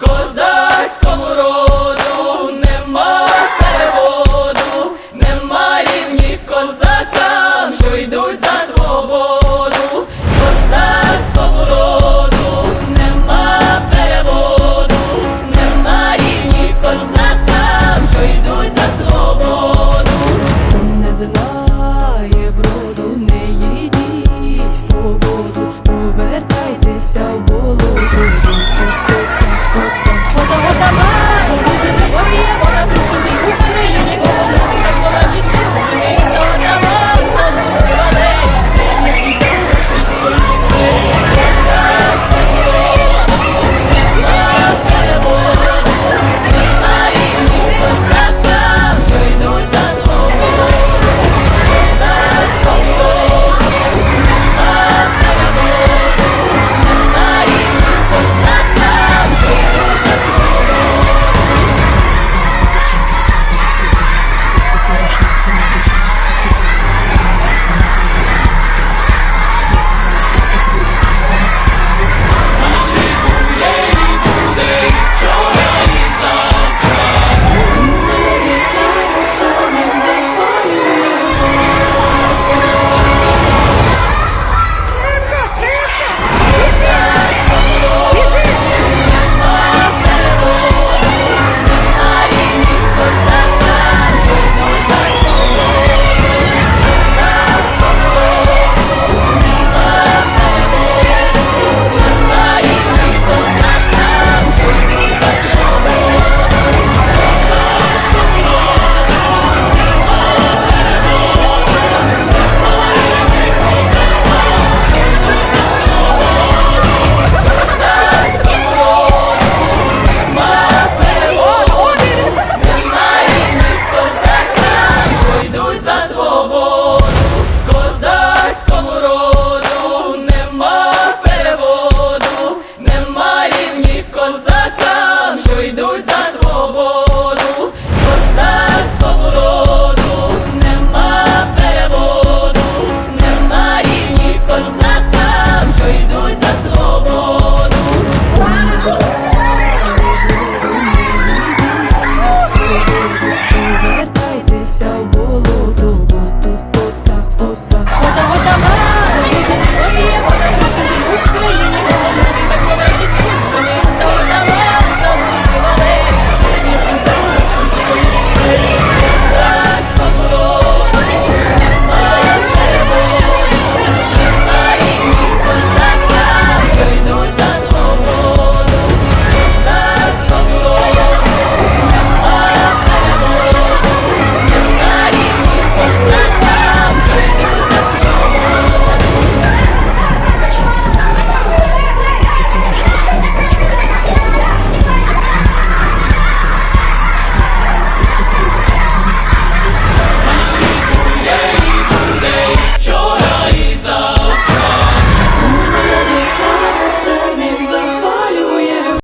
Козацькому роду нема переводу, нема рівні козакам, що йдуть за.